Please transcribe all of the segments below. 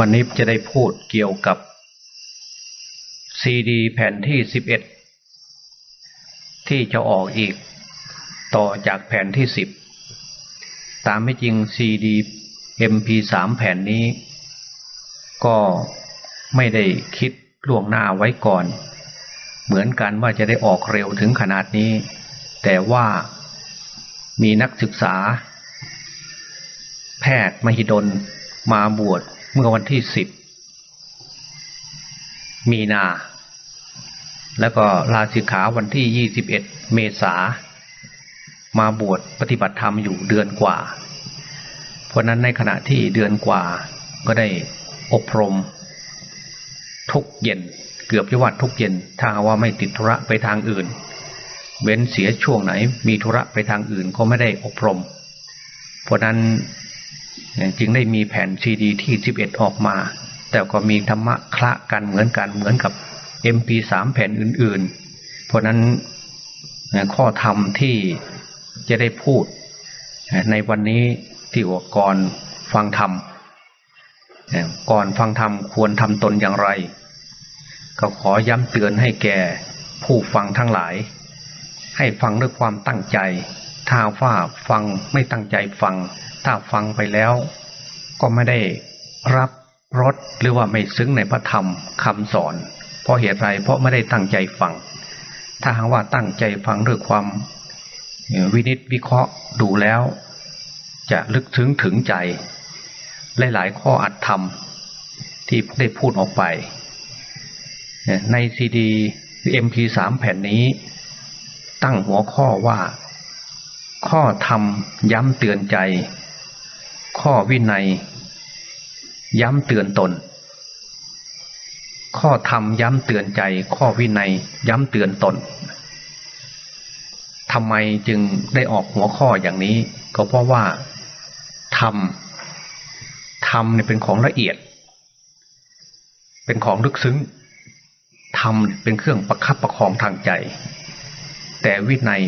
วันนี้จะได้พูดเกี่ยวกับซีดีแผ่นที่สิบเอ็ดที่จะออกอีก ต่อจากแผ่นที่สิบตามไม่จริงซีดี MP3 แผ่นนี้ ก็ไม่ได้คิดล่วงหน้าไว้ก่อน เหมือนกันว่าจะได้ออกเร็วถึงขนาดนี้ แต่ว่ามีนักศึกษา แพทย์มหิดลมาบวช เมื่อวันที่สิบมีนา แล้วก็ลาสิกขาวันที่ยี่สิบเอ็ดเมษามาบวชปฏิบัติธรรมอยู่เดือนกว่า เพราะนั้นในขณะที่เดือนกว่าก็ได้อบรม ทุกเย็น เกือบจะวัดทุกเย็น ถ้าว่าไม่ติดธุระไปทางอื่น เว้นเสียช่วงไหน มีธุระไปทางอื่นก็ไม่ได้อบรม เพราะนั้น จึงได้มีแผ่นซีดีที่ 11 ออกมา แต่ก็มีธรรมะคละกันเหมือนกันเหมือนกับ MP3 แผ่นอื่น ๆ เพราะนั้นข้อธรรมที่จะได้พูด ในวันนี้ที่ว่าก่อนฟังธรรมก่อนฟังธรรมควรทำตนอย่างไร ก็ขอย้ำเตือนให้แก่ผู้ฟังทั้งหลาย ให้ฟังด้วยความตั้งใจ ถ้าว่าฟังไม่ตั้งใจฟัง ถ้าฟังไปแล้ว ก็ไม่ได้รับรสหรือว่าไม่ซึ้งในพระธรรมคำสอน เพราะเหตุไรเพราะไม่ได้ตั้งใจฟัง ถ้าหากว่าตั้งใจฟังด้วยความวินิจวิเคราะห์ดูแล้ว จะลึกซึ้งถึงใจ หลายๆข้ออัดธรรมที่ได้พูดออกไป ในซีดีเอ็มพีสามแผ่นนี้ ตั้งหัวข้อว่า ข้อธรรมย้ำเตือนใจ ข้อวินัย ย้ำเตือนตน ข้อธรรมย้ำเตือนใจ ข้อวินัย ย้ำเตือนตนทำไมจึงได้ออกหัวข้ออย่างนี้ ก็เพราะว่าธรรมธรรมเนี่ยเป็นของละเอียด เป็นของลึกซึ้งธรรมเป็นเครื่องประคับประคองทางใจ แต่วินัย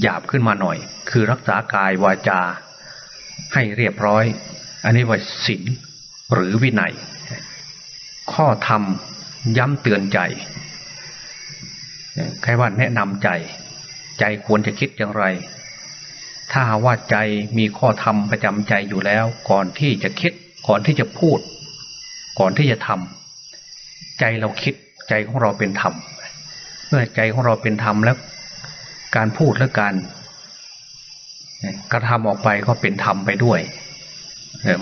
หยาบขึ้นมาหน่อย คือรักษากายวาจา ให้เรียบร้อย อันนี้ว่าศีลหรือวินัย ข้อธรรมย้ำเตือนใจใครว่าแนะนำใจ ใจควรจะคิดอย่างไร ถ้าว่าใจมีข้อธรรมประจำใจอยู่แล้ว ก่อนที่จะคิด ก่อนที่จะพูด ก่อนที่จะทำใจเราคิดใจของเราเป็นธรรมเมื่อใจของเราเป็นธรรมแล้ว การพูดและการกระทำออกไปก็เป็นธรรมไปด้วย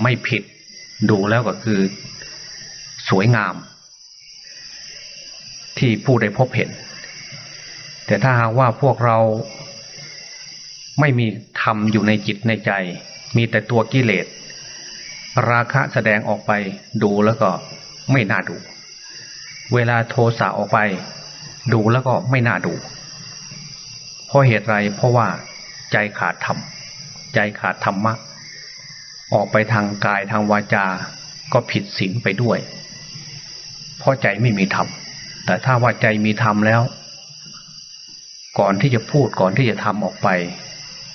ไม่ผิดดูแล้วก็คือสวยงาม ที่ผู้ได้พบเห็น แต่ถ้าหากว่าพวกเราไม่มีธรรมอยู่ในจิตในใจ มีแต่ตัวกิเลส ราคะแสดงออกไปดูแล้วก็ไม่น่าดู เวลาโทสะออกไป ดูแล้วก็ไม่น่าดู เพราะเหตุไรเพราะว่าใจขาดธรรม ใจขาดธรรมะ ออกไปทางกายทางวาจาก็ผิดศีลไปด้วย เพราะใจไม่มีธรรม แต่ถ้าว่าใจมีธรรมแล้ว ก่อนที่จะพูดก่อนที่จะทำออกไป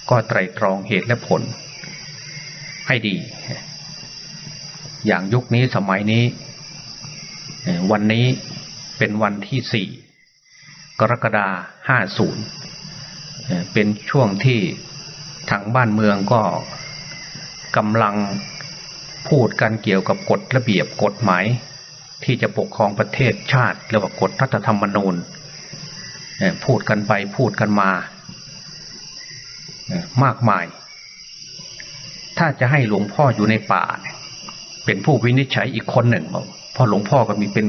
ก็ไตรตรองเหตุและผล ให้ดี อย่างยุคนี้สมัยนี้ วันนี้เป็นวันที่สี่กรกฎาห้าศูนย์ เป็นช่วงที่ทางบ้านเมืองก็กำลังพูดกันเกี่ยวกับกฎระเบียบกฎหมาย ที่จะปกครองประเทศชาติเรียกว่ากฎรัฐธรรมนูญพูดกันไปพูดกันมามากมาย ถ้าจะให้หลวงพ่ออยู่ในป่า เป็นผู้วินิจฉัยอีกคนหนึ่งเพราะหลวงพ่อก็มีเป็น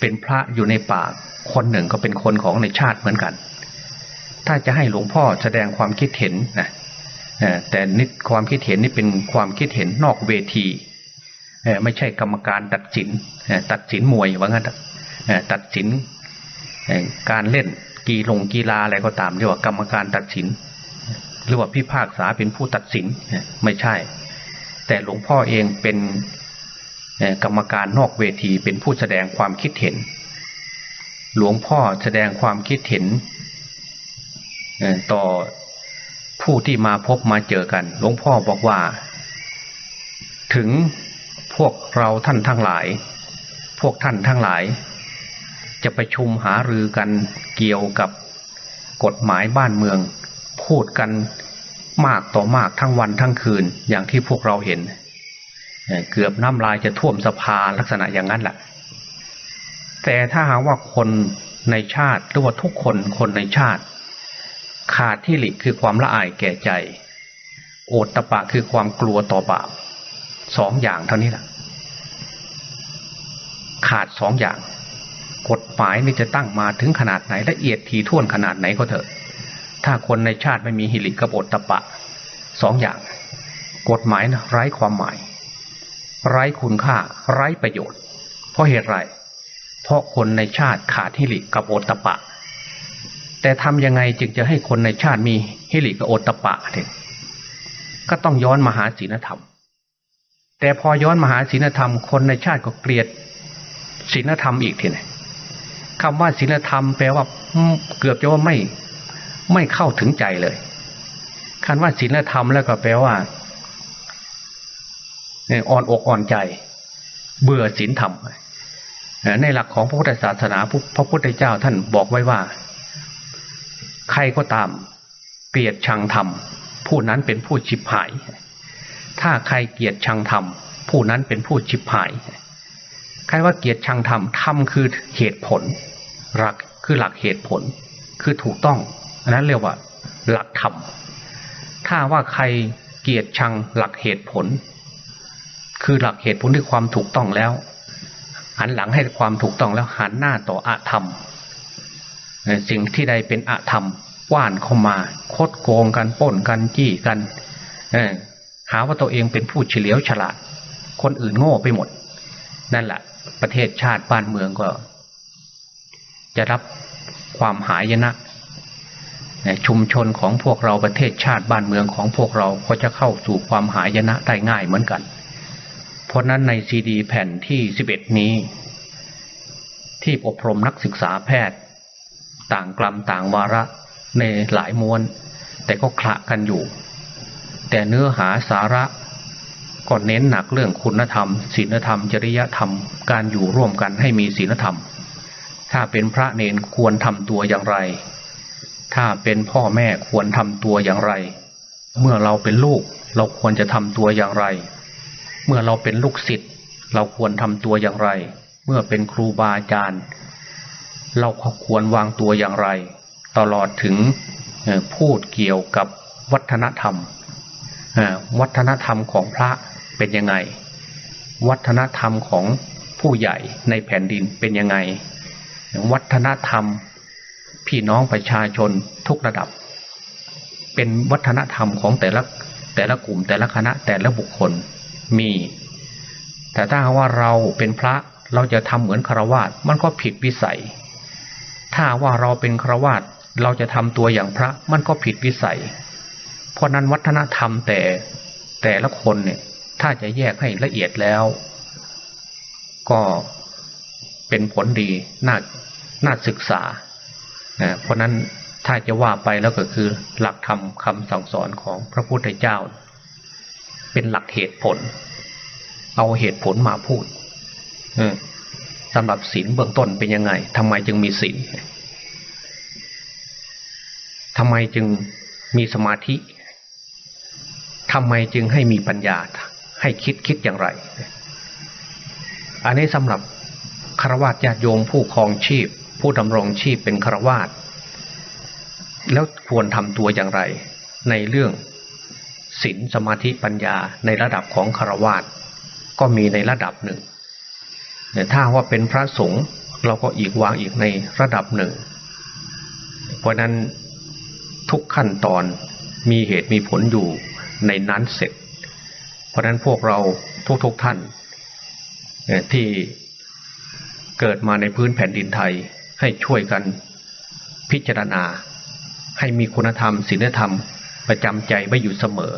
เป็นพระอยู่ในป่าคนหนึ่งก็เป็นคนของในชาติเหมือนกัน ถ้าจะให้หลวงพ่อแสดงความคิดเห็นนะแต่นิดความคิดเห็นนี่เป็นความคิดเห็นนอกเวทีไม่ใช่กรรมการตัดสินตัดสินมวยว่างั้นตัดสินการเล่นกีลงกีฬาอะไรก็ตามเรียกว่ากรรมการตัดสิน หรือว่าพิพากษาเป็นผู้ตัดสินไม่ใช่ แต่หลวงพ่อเองเป็นกรรมการนอกเวทีเป็นผู้แสดงความคิดเห็น หลวงพ่อแสดงความคิดเห็น ต่อผู้ที่มาพบมาเจอกัน หลวงพ่อบอกว่า ถึงผวกเราท่านทั้งหลาย พวกท่านทั้งหลาย จะไปชุมหารือกันเกี่ยวกับกฎหมายบ้านเมือง พูดกันมากต่อมากทั้งวันทั้งคืนอย่างที่พวกเราเห็น เกือบน้ำลายจะท่วมสภาลักษณะอย่างนั้นแหละแต่ถ้าหากว่าคนในชาติหรือว่าทุกคนคนในชาติ ขาดที่หลีกคือความละอายแก่ใจ โอตตะปะคือความกลัวต่อบาปสองอย่างเท่านี้แหละขาดสองอย่าง กฎหมายนี่จะตั้งมาถึงขนาดไหนละเอียดถี่ถ้วนขนาดไหนก็เถอะ ถ้าคนในชาติไม่มีฮิริกับโอตตะปะสองอย่าง กฎหมายนะไร้ความหมาย ไร้คุณค่า ไร้ประโยชน์ เพราะเหตุไรเพราะคนในชาติขาดฮิริกับโอตตะปะ แต่ทำยังไงจึงจะให้คนในชาติมีฮิริกับโอตตะปะถึงก็ต้องย้อนมาหาศีลธรรม แต่พอย้อนมาหาศีลธรรม คนในชาติก็เกลียดศีลธรรมอีกทีนึงคำว่าศีลธรรมแปลว่าเกือบจะว่าไม่ไม่เข้าถึงใจเลยคันว่าศีลธรรมแล้วก็แปลว่าอ่อนอกอ่อนใจ เบื่อศีลธรรมในหลักของพระพุทธศาสนาพระพุทธเจ้าท่านบอกไว้ว่า ใครก็ตาม เกลียดชังธรรม ผู้นั้นเป็นผู้ชิบหาย ถ้าใครเกลียดชังธรรม ผู้นั้นเป็นผู้ชิบหายใครว่าเกลียดชังธรรมธรรมคือเหตุผล หลักคือหลักเหตุผล คือถูกต้องอันนั้นเรียกว่า หลักธรรม ถ้าว่าใครเกลียดชังหลักเหตุผล คือหลักเหตุผลที่ความถูกต้องแล้ว หันหลังให้ความถูกต้องแล้วหันหน้าต่ออาธรรม สิ่งที่ใดเป็นอาธรรมว่านเข้ามา คดโกงกันป้นกันจี้กันหาว่าตัวเองเป็นผู้เฉลียวฉลาด คนอื่นโง่ไปหมด นั่นแหละประเทศชาติบ้านเมืองก็ จะรับความหายนะชุมชนของพวกเราประเทศชาติบ้านเมืองของพวกเราก็จะเข้าสู่ความหายนะได้ง่ายเหมือนกัน เพราะนั้นในซีดีแผ่นที่สิบเอ็ดนี้ ที่อบรมนักศึกษาแพทย์ ต่างกลัมต่างวาระในหลายม้วน แต่ก็คละกันอยู่ แต่เนื้อหาสาระก็เน้นหนักเรื่องคุณธรรมศีลธรรม จริยธรรม การอยู่ร่วมกันให้มีศีลธรรม ถ้าเป็นพระเนนควรทำตัวอย่างไร ถ้าเป็นพ่อแม่ควรทำตัวอย่างไร เมื่อเราเป็นลูกเราควรจะทำตัวอย่างไร เมื่อเราเป็นลูกศิษย์เราควรทำตัวอย่างไร เมื่อเป็นครูบาอาจารย์ เราควรวางตัวอย่างไร ตลอดถึงพูดเกี่ยวกับวัฒนธรรม วัฒนธรรมของพระเป็นยังไง วัฒนธรรมของผู้ใหญ่ในแผ่นดินเป็นยังไง วัฒนธรรมพี่น้องประชาชนทุกระดับ เป็นวัฒนธรรมของแต่ละแต่ละกลุ่มแต่ละคณะแต่ละบุคคลมี แต่ถ้าว่าเราเป็นพระเราจะทำเหมือนคารวาสมันก็ผิดวิสัย ถ้าว่าเราเป็นคารวาสเราจะทำตัวอย่างพระมันก็ผิดวิสัย เพราะนั้นวัฒนธรรมแต่แต่ละคนเนี่ยถ้าจะแยกให้ละเอียดแล้ว ก็เป็นผลดีน่าน่าศึกษาเพราะนั้นถ้าจะว่าไปแล้วก็คือหลักธรรมคำสั่งสอนของพระพุทธเจ้า เป็นหลักเหตุผล เอาเหตุผลมาพูด สำหรับศีลเบื้องต้นเป็นยังไงทำไมจึงมีศีลทำไมจึงมีสมาธิทำไมจึงให้มีปัญญา ให้คิดคิดอย่างไร อันนี้สำหรับคารวะญาติโยมผู้ครองชีพ ผู้ดำรงชีพเป็นฆราวาสแล้วควรทำตัวอย่างไร ในเรื่องศีลสมาธิปัญญาในระดับของฆราวาสก็มีในระดับหนึ่ง แต่ถ้าว่าเป็นพระสงฆ์เราก็อีกวางอีกในระดับหนึ่ง เพราะนั้นทุกขั้นตอนมีเหตุมีผลอยู่ในนั้นเสร็จ เพราะนั้นพวกเราทุกๆทท่านที่เกิดมาในพื้นแผ่นดินไทยให้ช่วยกันพิจารณา ให้มีคุณธรรมศีลธรรมประจำใจไว้อยู่เสมอ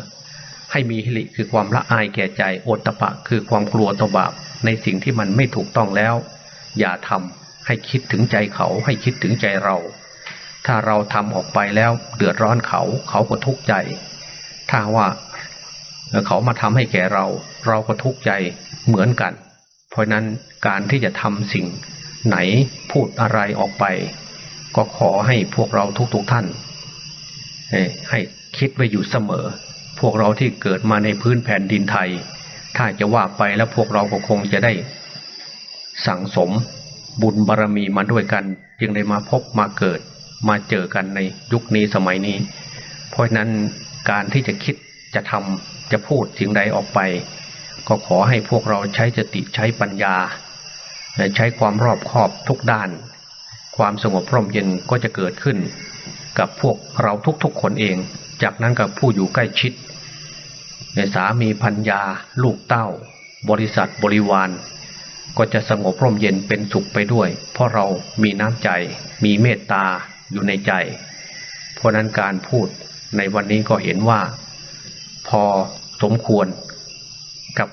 ให้มีฮิริคือความละอายแก่ใจโอตตะปะ คือความกลัวตบาปในสิ่งที่มันไม่ถูกต้องแล้ว อย่าทำให้คิดถึงใจเขาให้คิดถึงใจเรา ถ้าเราทำออกไปแล้วเดือดร้อนเขาเขาก็ทุกข์ใจ ถ้าว่าเขามาทำให้แก่เรา เราก็ทุกข์ใจเหมือนกัน เพราะนั้นการที่จะทำสิ่งไหนพูดอะไรออกไป ก็ขอให้พวกเราทุกๆทท่านให้คิดไว้อยู่เสมอ วกเราที่เกิดมาในพื้นแผ่นดินไทย ถ้าจะว่าไปแล้วพวกเราก็คงจะได้ สั่งสมบุญบารรมีมาด้วยกัน จึงได้มาพบมาเกิด มาเจอกันในยุคนี้สมัยนี้ เพราะนั้นการที่จะคิดจะทำจะพูดสิ่งใดออกไป ก็ขอให้พวกเราใช้สติใช้ปัญญาและใช้ความรอบคอบทุกด้าน ความสงบพร่มเย็นก็จะเกิดขึ้น กับพวกเราทุกๆ คนเอง จากนั้นกับผู้อยู่ใกล้ชิด ในสามีพัญญา ลูกเต้า บริษัทบริวาร ก็จะสงบพร่มเย็นเป็นสุขไปด้วย เพราะเรามีน้ำใจ มีเมตตาอยู่ในใจ เพราะนั้นการพูดในวันนี้ก็เห็นว่า พอสมควรกับ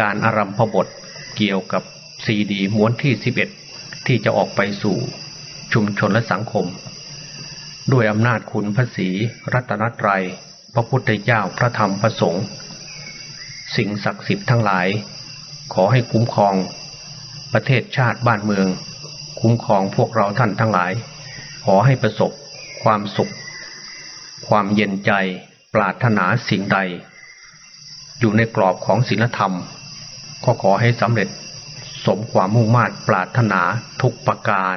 การอารัมพบทเกี่ยวกับซีดีม้วนที่ 11 ที่จะออกไปสู่ชุมชนและสังคม ด้วยอำนาจคุณพระศรีรัตนตรัย พระพุทธเจ้าพระธรรมพระสงฆ์สิ่งศักดิ์สิทธิ์ทั้งหลาย ขอให้คุ้มครอง ประเทศชาติบ้านเมือง คุ้มครองพวกเราท่านทั้งหลาย ขอให้ประสบความสุข ความเย็นใจปรารถนาสิ่งใด อยู่ในกรอบของศีลธรรม ก็ขอให้สำเร็จสมความมุ่งมา่ปรารถนาทุกประการ